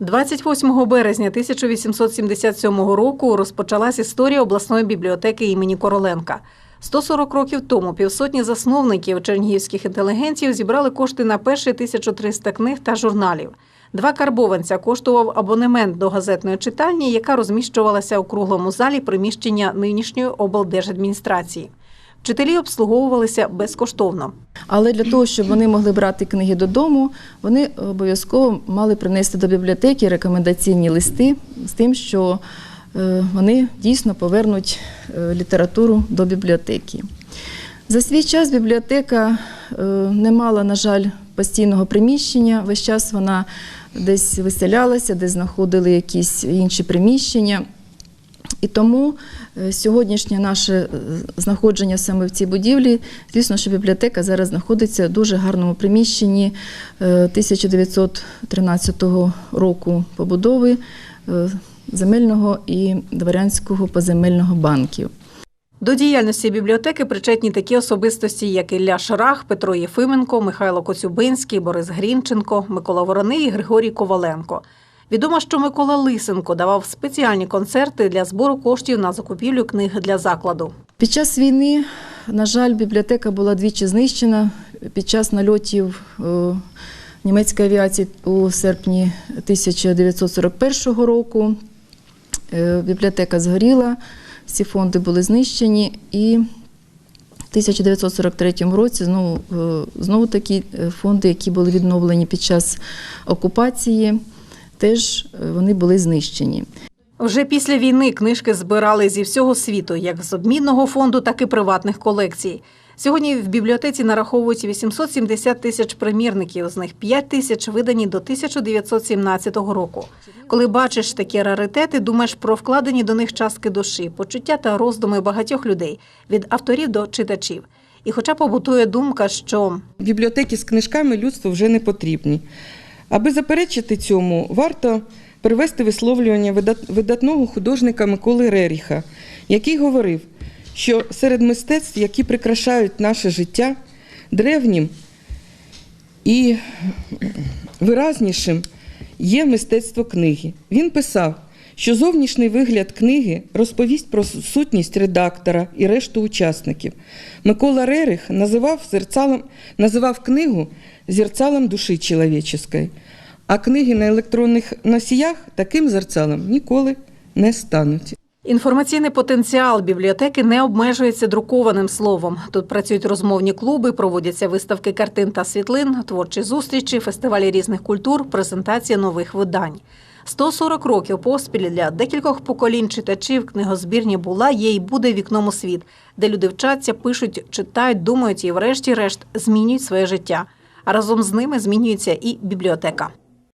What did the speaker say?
28 березня 1877 року розпочалась історія обласної бібліотеки імені Короленка. 140 років тому півсотні засновників чернігівських інтелігентів зібрали кошти на перші 1300 книг та журналів. Два карбованця коштував абонемент до газетної читальні, яка розміщувалася у круглому залі приміщення нинішньої облдержадміністрації. Вчителі обслуговувалися безкоштовно. Але для того, щоб вони могли брати книги додому, вони обов'язково мали принести до бібліотеки рекомендаційні листи з тим, що е, вони дійсно повернуть е, літературу до бібліотеки. За свій час бібліотека е, не мала, на жаль, постійного приміщення. Весь час вона десь виселялася, десь знаходили якісь інші приміщення. І тому е, сьогоднішнє наше е, знаходження саме в цій будівлі, звісно, що бібліотека зараз знаходиться в дуже гарному приміщенні е, 1913 року побудови е, земельного і дворянського поземельного банків. До діяльності бібліотеки причетні такі особистості, як Ілля Шарах, Петро Єфименко, Михайло Коцюбинський, Борис Грінченко, Микола Вороний і Григорій Коваленко. Відомо, що Микола Лисенко давав спеціальні концерти для збору коштів на закупівлю книг для закладу. Під час війни, на жаль, бібліотека була двічі знищена під час нальотів е, німецької авіації у серпні 1941 року. Е, Бібліотека згоріла, всі фонди були знищені, і в 1943 році знову, е, знову такі фонди, які були відновлені під час окупації, теж е, вони були знищені. Вже після війни книжки збирали зі всього світу, як з обмінного фонду, так і приватних колекцій. Сьогодні в бібліотеці нараховують 870 тисяч примірників, з них 5 тисяч видані до 1917 року. Коли бачиш такі раритети, думаєш про вкладені до них частки душі, почуття та роздуми багатьох людей від авторів до читачів. І хоча побутує думка, що Бібліотеки з книжками людству вже не потрібні. Аби заперечити цьому, варто привести висловлювання видатного художника Миколи Реріха, який говорив, що серед мистецтв, які прикрашають наше життя, древнім і виразнішим є мистецтво книги. Він писав, що зовнішній вигляд книги розповість про сутність редактора і решту учасників. Микола Рерих називав, зерцалом, називав книгу зерцалом душі чоловічої, а книги на електронних носіях таким зерцалом ніколи не стануть. Інформаційний потенціал бібліотеки не обмежується друкованим словом. Тут працюють розмовні клуби, проводяться виставки картин та світлин, творчі зустрічі, фестивалі різних культур, презентація нових видань. 140 років поспіль для декількох поколінь читачів книгозбірні була, є і буде вікном у світ, де люди вчаться, пишуть, читають, думають і, врешті-решт, змінюють своє життя. А разом з ними змінюється і бібліотека.